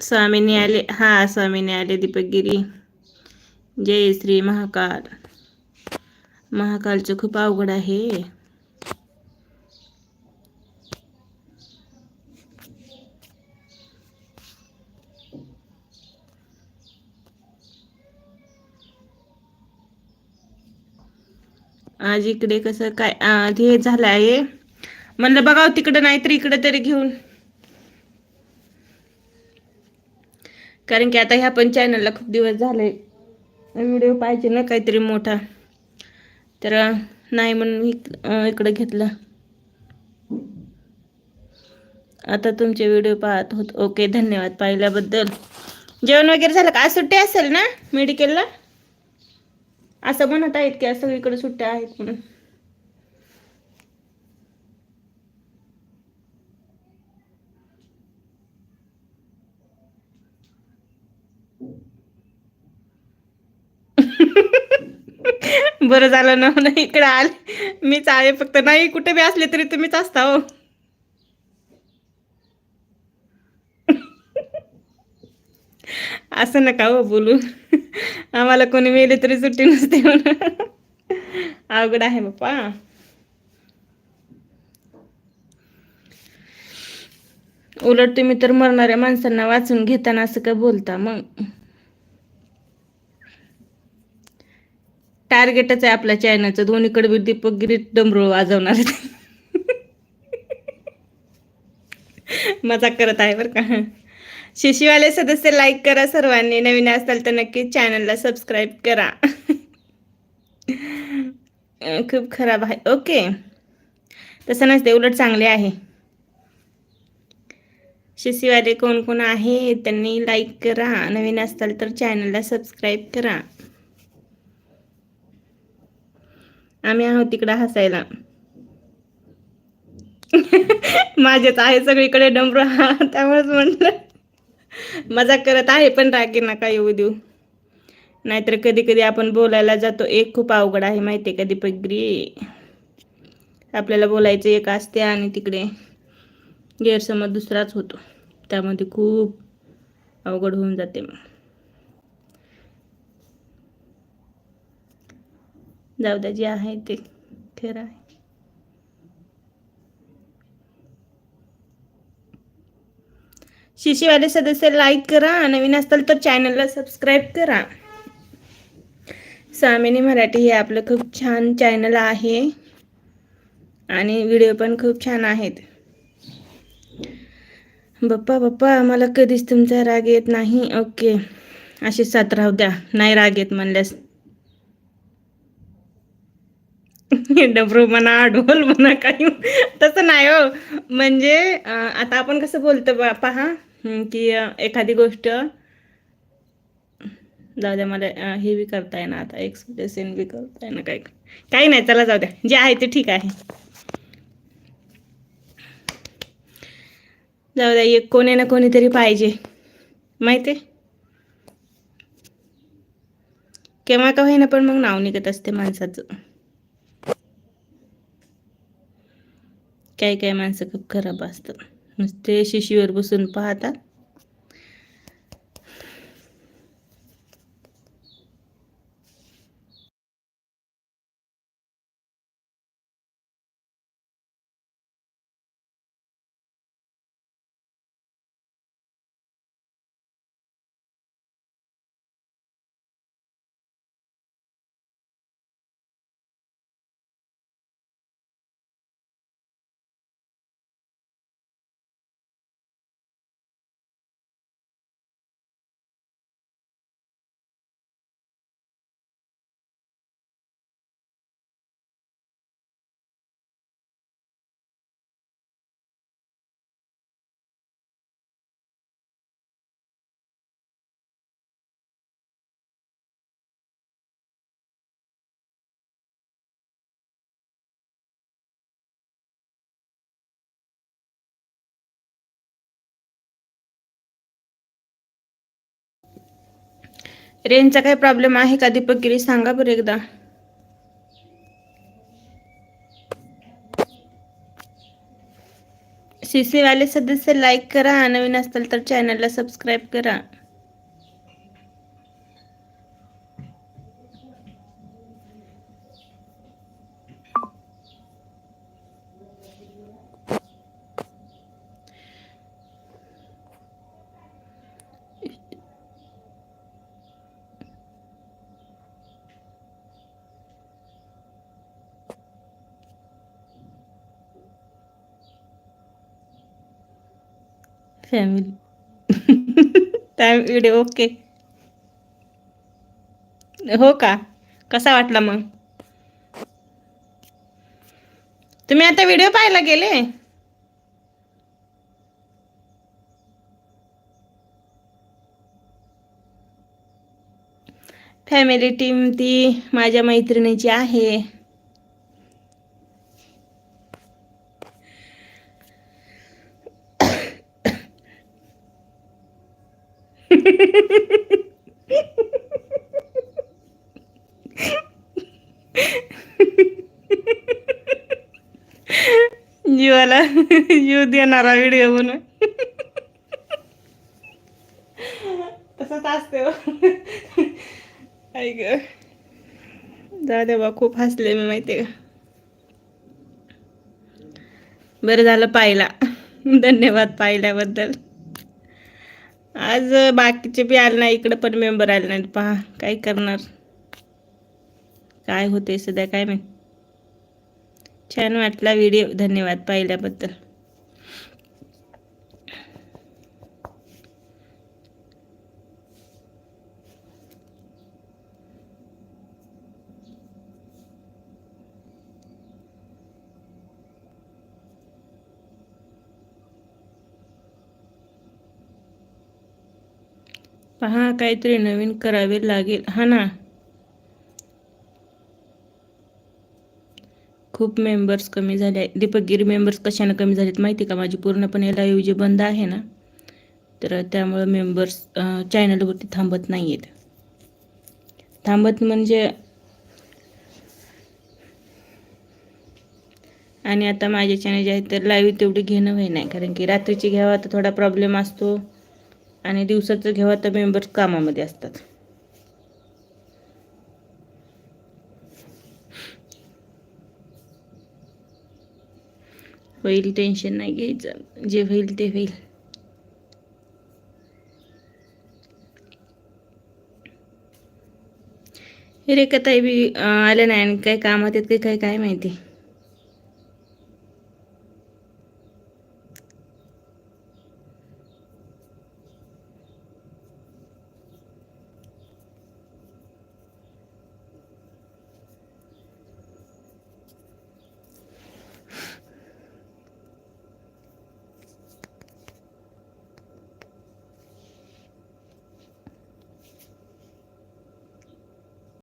स्वामीनी आले हा स्वामीने आले दीपकगिरी जय श्री महाकाल महाकालचं खूप अवघड आहे. आज इकडे कसं काय हे झालं आहे. म्हणलं बघाव तिकडं नाहीतर इकडं तरी घेऊन. कारण की आता ह्या पण चॅनलला खूप दिवस झाले. व्हिडिओ पाहिजे ना काहीतरी मोठा. तर नाही म्हणून इक- इकडं घेतलं. आता तुमचे व्हिडिओ पाहत होत. ओके धन्यवाद पाहिल्याबद्दल. जेवण वगैरे झालं का? आज सुट्टी असेल ना? मेडिकलला असं म्हणत आहेत की सगळीकडे सुट्ट्या आहेत म्हणून. बरं झालं ना नाही इकडे आले. मीच आहे फक्त. नाही कुठे बी असले तरी तुम्हीच असता हो. असं नका हो बोलू. आम्हाला कोणी मेले तरी सुट्टी नसते म्हणून. अवघड आहे बाप्पा. उलट तुम्ही तर मरणाऱ्या माणसांना वाचून घेताना असं का बोलता? मग? टार्गेटच आहे आपल्या चायनाचं दोन्हीकडे बी दीपक गिरीत डमरू वाजवणार मजा मजाक करत आहे बरं का. शिशीवाले सदस्य लाईक करा सर्वांनी. नवीन असाल तर नक्की चॅनलला सबस्क्राईब करा. खूप खराब आहे. ओके तसं नसते उलट चांगले आहे. शिशीवाले कोण कोण आहे त्यांनी लाईक करा. नवीन असताल तर चॅनलला सबस्क्राईब करा. आम्ही आहोत तिकडं हसायला. माझ्याच आहे सगळीकडे डमरू. हा त्यामुळेच म्हटलं मजा करत आहे पण रागे नका येऊ देऊ. नाहीतर कधी कधी आपण बोलायला जातो. एक खूप अवघड आहे माहिती आहे कधी दीपकगिरी आपल्याला बोलायचं एक असते आणि तिकडे. गैरसमज दुसराच होतो. त्यामध्ये खूप अवघड होऊन जाते मग. जाऊ द्या जे आहे ते खरं आहे. शिशीवाले सदस्य लाईक करा नवीन असताल तर चॅनलला सबस्क्राईब करा. सामिनी मराठी हे आपलं खूप छान चॅनल आहे. आणि व्हिडिओ पण खूप छान आहेत. बाप्पा बाप्पा मला कधीच तुमचा राग येत नाही. ओके. अशी साथ राहू द्या. नाही राग येत म्हणल्यास. डबरू म्हणा ढोल म्हणा काही तसं नाही हो. म्हणजे आता आपण कसं बोलतो बा पहा की एखादी गोष्ट जाऊ द्या मला हे बी करता येणार आता. एक्सप्रेस बी करता येणार काही काही नाही चला जाऊ द्या. जे आहे ते ठीक आहे. जाऊ द्या एक कोणी ना कोणीतरी पाहिजे. माहिती? आहे केव्हा का होईना पण मग नाव निघत असते माणसाचं. काही काही माणसं खूप खराब असतात. नुसते शिशीवर बसून पाहतात. रेंजचा काही प्रॉब्लेम आहे का? दीपक गिरी सांगा बरं एकदा. सी सी वाले सदस्य लाईक करा नवीन असतील तर चॅनलला सबस्क्राईब करा. फॅमिली त्या व्हिडिओ ओके हो का? कसा वाटला मग? तुम्ही आता व्हिडिओ पाहायला गेले? फॅमिली टीम ती माझ्या मैत्रिणीची आहे. जीवाला जीव देणारा व्हिडिओ म्हणून. तसंच असते हो. ऐक जाऊ दे बा खूप हसले मी माहिती का? बरं झालं पाहिला धन्यवाद पाहिल्याबद्दल. आज बाकीचे बी आले नाही इकडं पण मेंबर आले नाहीत. पहा काय करणार? काय होते सध्या काय माहीत? छान वाटला व्हिडिओ धन्यवाद पाहिल्याबद्दल. पहा काहीतरी नवीन करावे लागेल. हा ना? खूप मेंबर्स कमी झाले आहे दीपकगिरी मेंबर्स कशाने कमी झालेत माहिती का? माझी पूर्णपणे लाईव्ह जे बंद आहे ना तर त्यामुळं मेंबर्स चॅनलवरती थांबत नाही आहेत थांबत म्हणजे आणि आता माझे चॅनल जे आहेत तर लाईव्ह तेवढी घेणं होई नाही कारण की रात्रीची घ्यावा तर थोडा प्रॉब्लेम असतो. आणि दिवसाचं घ्यावा तर मेंबर्स कामामध्ये असतात. होईल टेन्शन नाही घ्यायचं. जे होईल ते होईल. हे रेखाताई बी आल्या नाही आणि काय कामात आहेत काही काय काय माहिती?